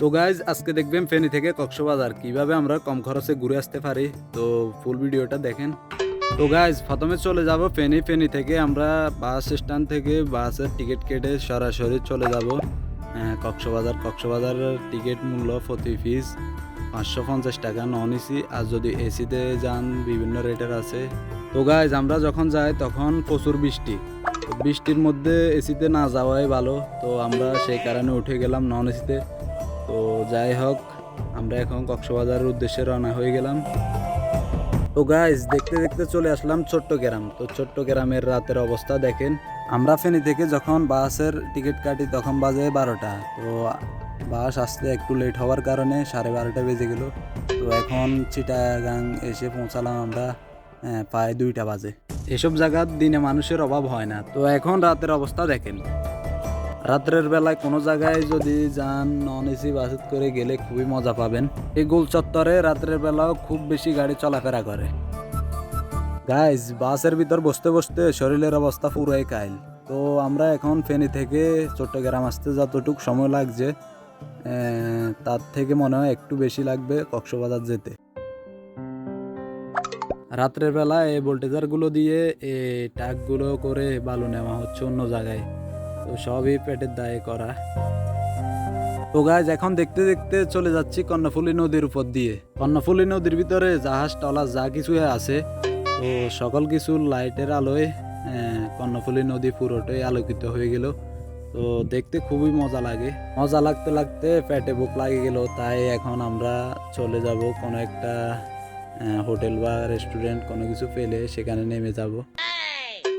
তো গাইজ আজকে দেখবেন ফেনী থেকে কক্সবাজার। কীভাবে আমরা কম খরচে ঘুরে আসতে পারি? তো ফুল ভিডিওটা দেখেন। তো গাইজ প্রথমে চলে যাব ফেনী। ফেনী থেকে আমরা বাস স্ট্যান্ড থেকে বাসের টিকিট কেটে সরাসরি চলে যাব কক্সবাজার। কক্সবাজারের টিকিট মূল্য প্রতি ফিস পাঁচশো পঞ্চাশ টাকা। নন এসি আর যদি এসিতে যান, বিভিন্ন রেটের আছে। তো গাইজ আমরা যখন যাই, তখন প্রচুর বৃষ্টি। বৃষ্টির মধ্যে এসিতে না যাওয়াই ভালো। তো আমরা সেই কারণে উঠে গেলাম নন এসিতে তো যাই হোক আমরা এখন কক্সবাজারের উদ্দেশ্যে রওনা হয়ে গেলাম। তো গাইজ দেখতে দেখতে চলে আসলাম ছোট্ট গ্রাম তো ছোট্ট গ্রামের রাতের অবস্থা দেখেন আমরা ফেনী থেকে যখন বাসের টিকিট কাটি তখন বাজে বারোটা। তো বাস আসতে একটু লেট হওয়ার কারণে সাড়ে বারোটা বেজে গেল। তো এখন চিটাগাং এসে পৌঁছালাম আমরা আহ, প্রায় দুইটা বাজে। এসব জায়গার দিনে মানুষের অভাব হয় না। তো এখন রাতের অবস্থা দেখেন। রাত্রের বেলায় কোনো জায়গায় যদি যান নন এসি বাসে করে গেলে খুবই মজা পাবেন। এই গোল চত্বরে রাত্রের বেলাও খুব বেশি গাড়ি চলাফেরা করে। গাইজ বাসের ভিতর বসতে বসতে শরীরের অবস্থা পুরোই কাইল। তো আমরা এখন ফেনী থেকে চট্টগ্রাম আসতে যতটুকু সময় লাগছে তার থেকে মনে হয় একটু বেশি লাগবে কক্সবাজার যেতে। রাত্রের বেলা এই ভোল্টেজারগুলো দিয়ে, এই ট্যাগগুলো করে বালু নেওয়া হচ্ছে অন্য জায়গায়। তো সবই পেটের দায়ে করা। তো গাছ এখন দেখতে দেখতে চলে যাচ্ছি কর্ণফুলী নদীর উপর দিয়ে। কর্ণফুলী নদীর ভিতরে জাহাজ টলা যা কিছু আছে, তো সকল কিছু লাইটের আলোয় কর্ণফুলী নদী পুরোটাই আলোকিত হয়ে গেল। তো দেখতে খুবই মজা লাগে। মজা লাগতে লাগতে পেটে বুক লাগে গেল, তাই এখন আমরা চলে যাব কোনো একটা হোটেল বা রেস্টুরেন্ট কোনো কিছু পেলে সেখানে নেমে যাব।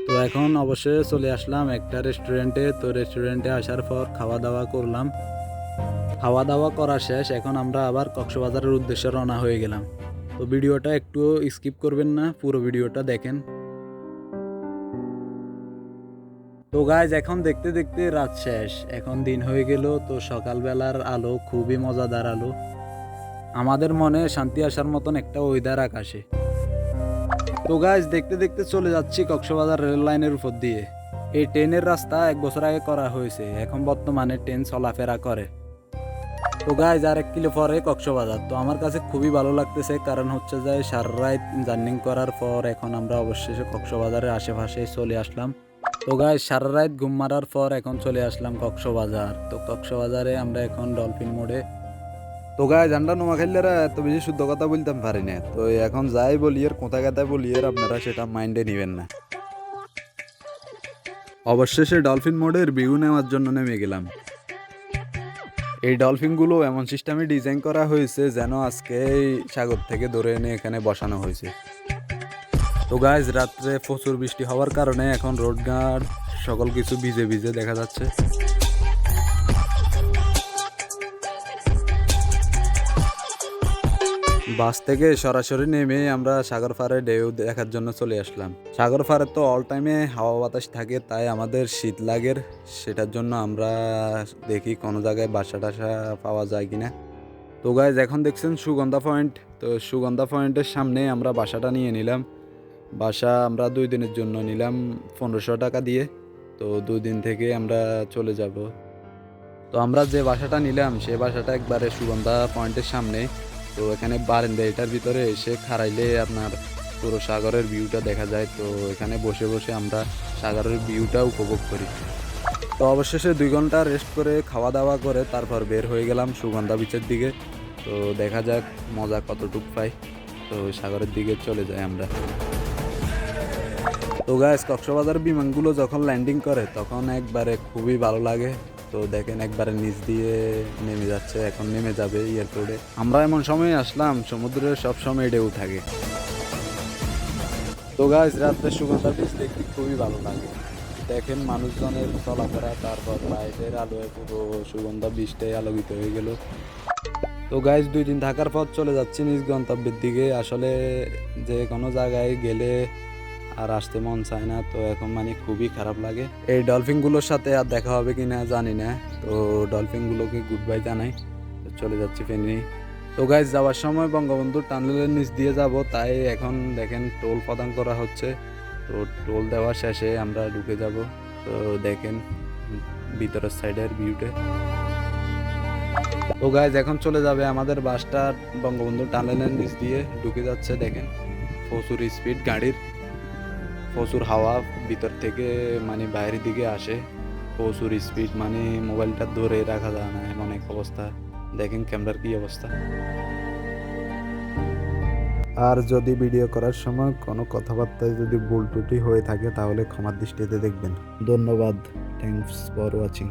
তো এখন অবশ্যই চলে আসলাম একটা রেস্টুরেন্টে তো রেস্টুরেন্টে আসার পর খাওয়া দাওয়া করলাম। খাওয়া দাওয়া করা শেষ, এখন আমরা আবার কক্সবাজারের উদ্দেশ্যে রওনা হয়ে গেলাম। তো ভিডিওটা একটু স্কিপ করবেন না, পুরো ভিডিওটা দেখেন। তো গাইজ এখন দেখতে দেখতে রাত শেষ, এখন দিন হয়ে গেল। তো সকালবেলার আলো, খুবই মজাদার আলো। আমাদের মনে শান্তি আসার মতন একটা ওয়েদার আকাশে। তো গাইজ দেখতে দেখতে চলে যাচ্ছি কক্সবাজার রেল লাইনের উপর দিয়ে। এই ট্রেনের রাস্তা এক বছর আগে করা হয়েছে, এখন বর্তমানে ট্রেন চলাফেরা করে। তো গাইজ আর এক কিলো পরে কক্সবাজার, তো আমার কাছে খুবই ভালো লাগতেছে, কারণ হচ্ছে যে সারা জার্নিং করার পর এখন আমরা অবশেষে কক্সবাজারের আশেপাশে চলে আসলাম। তো গাইজ সারা রাত ঘুম মারার পর এখন চলে আসলাম কক্সবাজার। তো কক্সবাজারে আমরা এখন ডলফিন মোড়ে তো গায়ে গাইজ, আমরা নোয়াখালীরা এত বেশি শুদ্ধ কথা বলতাম পারি না। তো এখন যাই বলি, আর কোথা কথায় বলি, আর আপনারা সেটা মাইন্ডে নেবেন না। অবশেষে ডলফিন মোডের ভিউ নেওয়ার জন্য নেমে গেলাম। এই ডলফিনগুলো এমন সিস্টেমে ডিজাইন করা হয়েছে যেন আজকে এই সাগর থেকে ধরে এনে এখানে বসানো হয়েছে। তো গাইজ, রাত্রে প্রচুর বৃষ্টি হওয়ার কারণে এখন রোড গার্ড সকল কিছু ভিজে ভিজে দেখা যাচ্ছে। বাস থেকে সরাসরি নেমে আমরা সাগর পাড়ে ঢেউ দেখার জন্য চলে আসলাম। সাগর পাড়ে তো অল টাইমে হাওয়া বাতাস থাকে, তাই আমাদের শীত লাগের। সেটার জন্য আমরা দেখি কোনো জায়গায় বাসা টাসা পাওয়া যায় কিনা। তো গাইজ এখন দেখছেন সুগন্ধা পয়েন্ট তো সুগন্ধা পয়েন্টের সামনে আমরা বাসাটা নিয়ে নিলাম। বাসা আমরা দুই দিনের জন্য নিলাম পনেরোশো টাকা দিয়ে। তো দুই দিন থেকে আমরা চলে যাব। তো আমরা যে বাসাটা নিলাম, সে বাসাটা একবারে সুগন্ধা পয়েন্টের সামনে। তো এখানে বারান্দা এটার ভিতরে এসে খারাইলে আপনার পুরো সাগরের ভিউটা দেখা যায়। তো এখানে বসে বসে আমরা সাগরের ভিউটা উপভোগ করি। তো অবশেষে দুই ঘণ্টা রেস্ট করে খাওয়া দাওয়া করে তারপর বের হয়ে গেলাম সুগন্ধা বিচের দিকে। তো দেখা যাক মজা কতটুক পাই। তো সাগরের দিকে চলে যাই আমরা। তো গাইস কক্সবাজার বিমানগুলো যখন ল্যান্ডিং করে, তখন একবারে খুবই ভালো লাগে। তো দেখেন একবারে নিচ দিয়ে নেমে যাচ্ছে, এখন নেমে যাবে এয়ারপোর্টে আমরা এমন সময় আসলাম সমুদ্রের সব সময় ঢেউ থাকে তো গাছ রাত্রে সুগন্ধা বিচ দেখতে খুবই ভালো লাগে। দেখেন মানুষজনের চলাফেরা, তারপর লাইটের আলোয় পুরো সুগন্ধা বীজটাই আলোকিত হয়ে গেল। তো গাইজ দুই দিন থাকার পর চলে যাচ্ছি নিজ গন্তব্যের দিকে। আসলে যে কোনো জায়গায় গেলে আর আসতে মন চায় না, তো এখন মানে খুবই খারাপ লাগে। এই ডলফিনগুলোর সাথে আর দেখা হবে কি না জানি না, তো ডলফিনগুলোকে গুড বাই জানাই চলে যাচ্ছি ফেনি। তো গাইজ যাওয়ার সময় বঙ্গবন্ধু টানেলের নিচ দিয়ে যাব, তাই এখন দেখেন টোল প্রদান করা হচ্ছে। তো টোল দেওয়া শেষে আমরা ঢুকে যাব। তো দেখেন ভিতরের সাইডের ভিউটা তো গাইজ এখন চলে যাবে আমাদের বাসটা বঙ্গবন্ধু টানেলের নিচ দিয়ে। ঢুকে যাচ্ছে দেখেন। প্রচুর স্পিড গাড়ির। প্রচুর হাওয়া ভিতর থেকে মানে বাইরের দিকে আসে। প্রচুর স্পিড মানে মোবাইলটা ধরে রাখা যায় না এমন এক অবস্থা। দেখেন ক্যামেরার কি অবস্থা। আর যদি ভিডিও করার সময় কোনো কথাবার্তায় যদি ভুল ত্রুটি হয়ে থাকে, তাহলে ক্ষমার দৃষ্টিতে দেখবেন। ধন্যবাদ। Thanks for watching